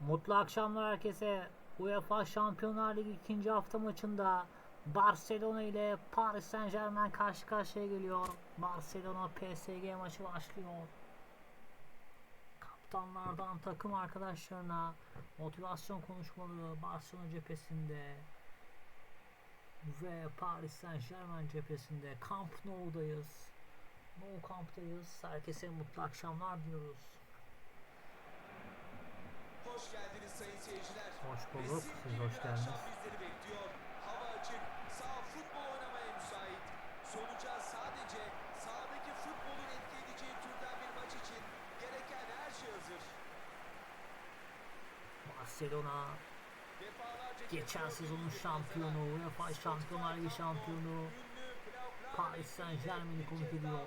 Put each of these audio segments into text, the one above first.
Mutlu akşamlar herkese. UEFA Şampiyonlar Ligi ikinci hafta maçında Barcelona ile Paris Saint Germain karşı karşıya geliyor. Barcelona PSG maçı başlıyor. Kaptanlardan takım arkadaşlarına motivasyon konuşmaları Barcelona cephesinde ve Paris Saint Germain cephesinde Camp Nou'dayız. Nou Camp'tayız. Herkese mutlu akşamlar diyoruz. Hoş geldiniz sayın seyirciler. Hoş bulduk. Siz hoş geldiniz. bizleri bekliyor. Hava açık, sağ futbol oynamaya müsait. Sonuca sadece sahadaki futbolun etki edeceği türden bir maç için gereken her şey hazır. Barcelona geçen sezonun şampiyonu, UEFA Şampiyonlar Ligi şampiyonu Paris Saint Germain'i konuk ediyor.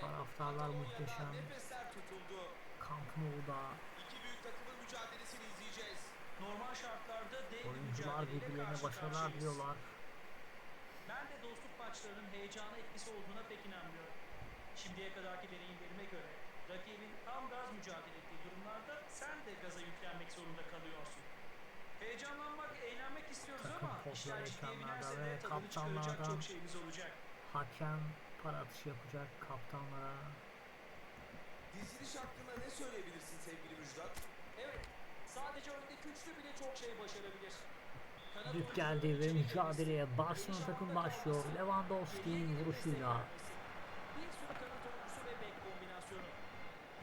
Taraftarlar muhteşem. Nefesler tutuldu. Camp Nou'da İki büyük takımın mücadelesini izleyeceğiz. Normal şartlarda dev oyuncular birbirlerine başarılar diliyorlar. Ben de dostluk maçlarının heyecana etkisi olduğuna pek inanmıyorum. Şimdiye kadarki deneyimlerime göre rakibin tam gaz mücadele ettiği durumlarda sen de gaza yüklenmek zorunda kalıyorsun. Heyecanlanmak, eğlenmek istiyoruz Takım ama işler ciddiye binerse de tadını çıkaracak çok şeyimiz olacak. Hakem para atışı yapacak kaptanlara. Diziliş hakkında ne söyleyebilirsin sevgili Müjdat? Evet, sadece öndeki üçlü bile çok şey başarabilir. Oyuncuları geldi ve mücadeleye Barcelona takım başlıyor. Lewandowski'nin vuruşuyla. Bir sürü kanat oyuncusu ve bek kombinasyonu.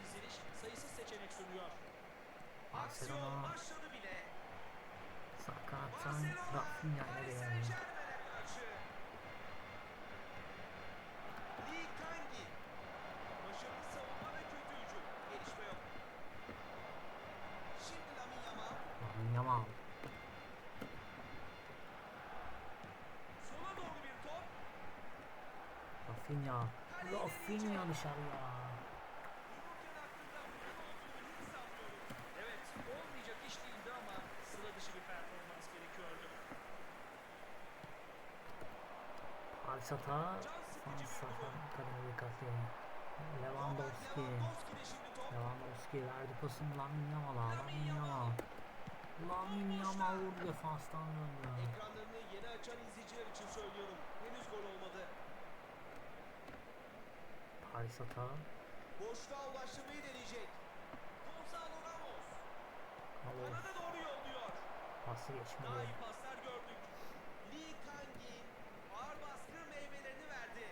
Diziliş sayısız seçenek sunuyor. Aksiyon başladı bile. sağ kanattan Barcelona Rafinha ile Paris geliyor. Saint-Germain'e karşı. Lee Kangi. Başarılı savunma ve kötü hücum. Gelişme yok. Şimdi Lamine Yamal. Lamine Yamal. Sola doğru bir top. Rafinha. Rafinha dışarıya. Evet, olmayacak iş değildi ama sıra dışı bir performans. Lewandowski. Lewandowski verdi pasını Lamine Yamal'a. Lamine Yamal. Lamine Yamal vurdu defanstan döndü. Paris hata. Boşluğa ulaştırmayı deneyecek. Gonzalo Ramos. Ramos. Kanada doğru yolluyor. Pası Daha geçmedi. iyi paslar gördük. Lee Kangi ağır baskı meyvelerini verdi.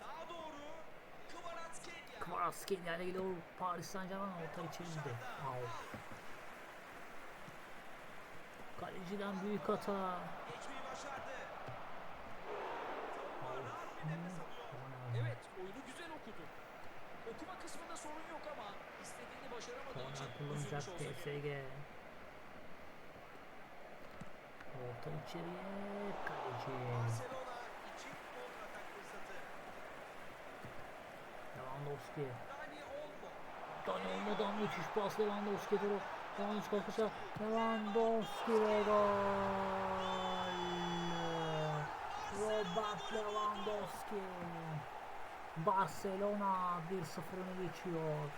Sağa doğru Kvaratskhelia. Kvaratskhelia ile geliyor. Paris Saint Germain orta içeri gitti. Out. Kaleciden büyük hata. Geçmeyi başardı. Savunma rahat bir nefes alıyor. Evet, oyunu güzel okudu. Okuma kısmında sorun yok ama istediğini başaramadığı için Korner kullanacak. PSG. Orta içeriye kaleci. Lewandowski. Dani Olmo. Dani olmadan müthiş pas Lewandowski doğru. Lewandowski kalkışa. Lewandowski ve gol. Robert Lewandowski. Barcelona 1-0 öne geçiyor.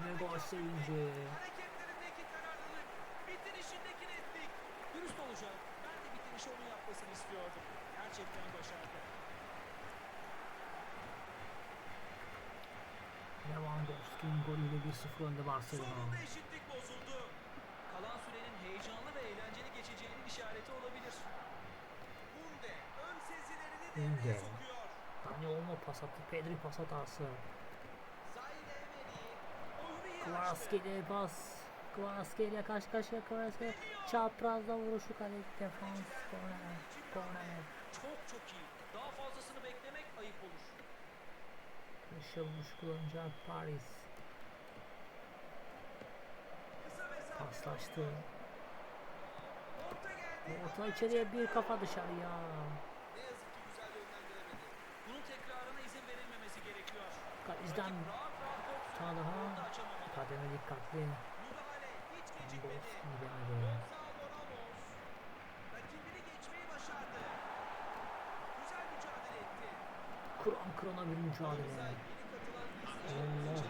Ve gol sevinci. Hareketlerindeki kararlılık, bitirişindeki netlik. Dürüst olacak. Ben de bitirişi onun yapmasını istiyordum. Gerçekten başardı. Lewandowski'nin golüyle 1-0 önde Barcelona. Sonunda eşitlik bozuldu. Kalan sürenin heyecanlı ve eğlenceli geçeceğinin işareti olabilir. Hunde ön sezilerini devreye sokuyor. Dani olma pas attı. Pedri pas hatası. Açtı. Kvaratskhelia pas. Kvaratskhelia karşı karşıya Kvaratskhelia. Çaprazda vuruşu kale defans. Korner. Korner. Çok çok iyi. Daha fazlasını beklemek ayıp olur. Vuruş kullanacak Paris. Paslaştı. Orta içeriye bir kafa dışarıya. Ne yazık ki güzel yönlendiremedi. Bunun tekrarına izin verilmemesi gerekiyor. Kaleciden Rakip Kademe dikkatli. Boston geldi. Kur'an Kur'an'a bir mücadele. Allah.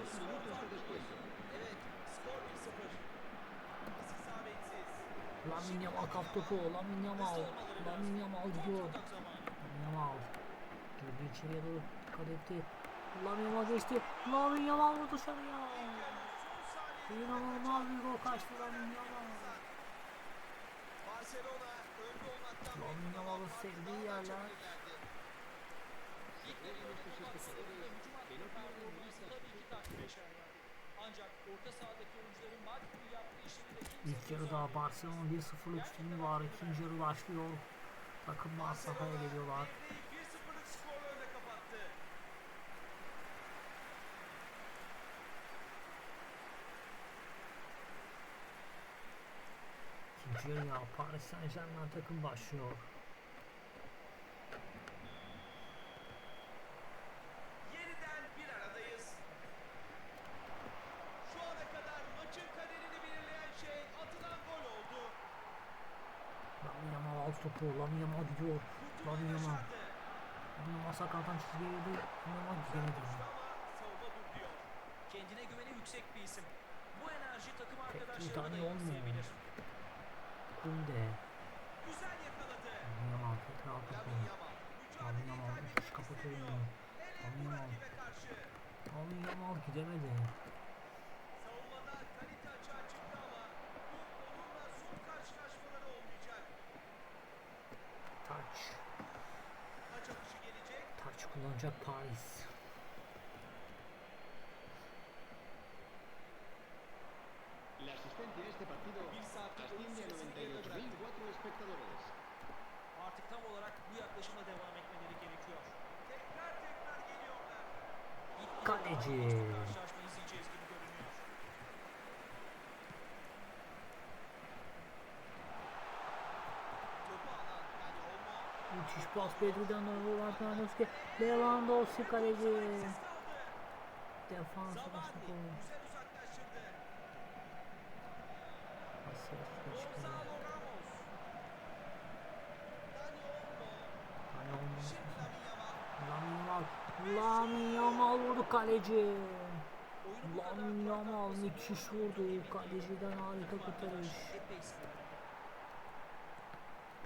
Lamin Yamal kaptopu, Lamin Yamal, Lamin Yamal gidiyor. Lamin Yamal. Girdi içeriye doğru kadetti. Lamin Yamal geçti. Lamin Yamal vurdu dışarıya. İnanılmaz bir gol kaçtı Lamin Yamal. Barcelona önde olmaktan Lamin Yamal'ın sevdiği yerler. İlk yarıda Barcelona 1-0'lık üstünlüğü var. İkinci yarı başlıyor. Takımlar sahaya geliyorlar. Devreyi 1-0'lık skorla önde kapattı. İkinci yarıya Paris Saint Germain takım başlıyor. Yeniden bir aradayız. Şu ana kadar maçın kaderini belirleyen şey atılan gol oldu. Lamin Yamal alt topu. Lamin Yamal gidiyor. Lamin Kurtulmayı Yamal. başardı. Lamin Yamal sakattan çizgiye girdi. Lamin Yamal. Ama savunma. Kendine güveni yüksek bir isim. Bu enerji takım arkadaşlarına da yansıyabilir. Kunde. Güzel yakaladı. Yamal tekrar topu. Lamin Yamal. Müthiş kapatıyor Lamin Yamal. Lamin Yamal gidemedi. Savunmada kalite açığa çıktı ama bu onunla son karşılaşmaları olmayacak. Taç. Maç atışı gelecek. Taç kullanacak Paris. Olmo. Müthiş pas Pedri'den doğru Lewandowski. Lewandowski kaleci. Defans Zabani arası gol. güzel uzaklaştırdı. Asya çıkıyor. Gonzalo Ramos. Dani Olmo. Hani olmaz. Şimdi Lamine Yamal. Lamin Yamal. Lamin Yamal vurdu kaleci. Lamin Yamal müthiş vurdu. Kaleciden harika kurtarış.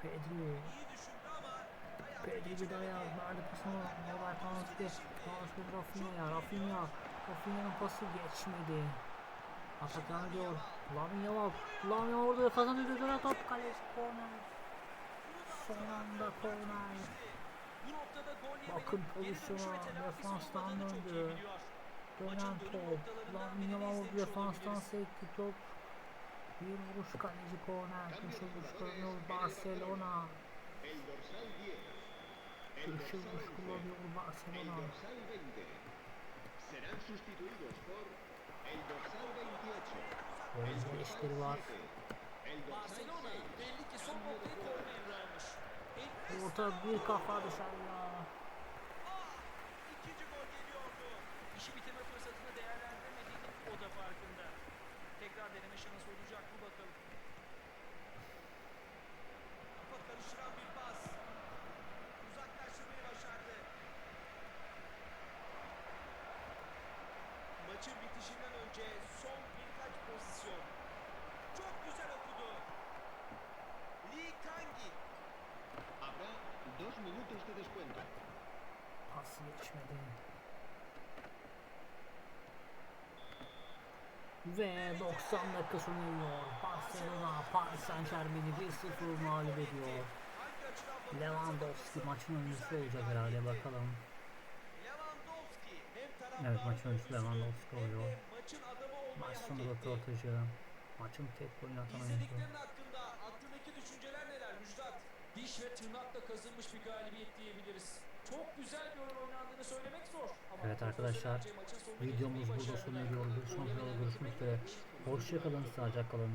Pedri. Pedri bir daha yaz. Verdi pasını. Robert Lewandowski. Lewandowski Rafinha. Rafinha. Rafinha'nın pası geçmedi. Atakan diyor. Lamin Yamal. Lamin Yamal vurdu. Kazandı. Dönen top. Kaleci korner. Son anda korner. Bu noktada gol yemenin Bakın pozisyona, defanstan döndü. Dönen top. Lamin Yamal. Defanstan sekti top. Bir vuruş kaleci korner. Köşe vuruş kullanıyor Barcelona. El dorsal 10. El Köşe dorsal vuruş 11. kullanıyor El Barcelona. dorsal 20. Serán sustituidos por el dorsal 28. Oyun değişikleri var. Barcelona 6. belli ki son noktayı almış. En Orta bir kafa dışarıya. İkinci gol geliyordu. işi bitirme fırsatını değerlendiremediğinin o da. Tekrar deneme şansı olacak mı bakalım. Kafa karıştıran bir pas. Uzaklaştırmayı başardı. Maçın bitişinden önce son birkaç pozisyon. Çok güzel okudu. Lee Kangi. Habrá dos minutos de descuento. Pas geçmedi. Ve 90 dakika sona eriyor. Barcelona Paris Saint Germain'i 1-0 mağlup ediyor. Lewandowski maçın oyuncusu olacak herhalde bakalım. Lewandowski hem taraftarın Evet, maçın oyuncusu öncüsü Lewandowski oluyor. Maç sonu röportajı. Maçın tek golünü atan oyuncu. Diş ve tırnakla kazınmış bir galibiyet diyebiliriz. Çok güzel bir oyun oynandığını söylemek zor. Ama Evet arkadaşlar videomuz burada sona eriyor. Bir sonraki görüşmek üzere. Hoşçakalın, sağlıcakla kalın.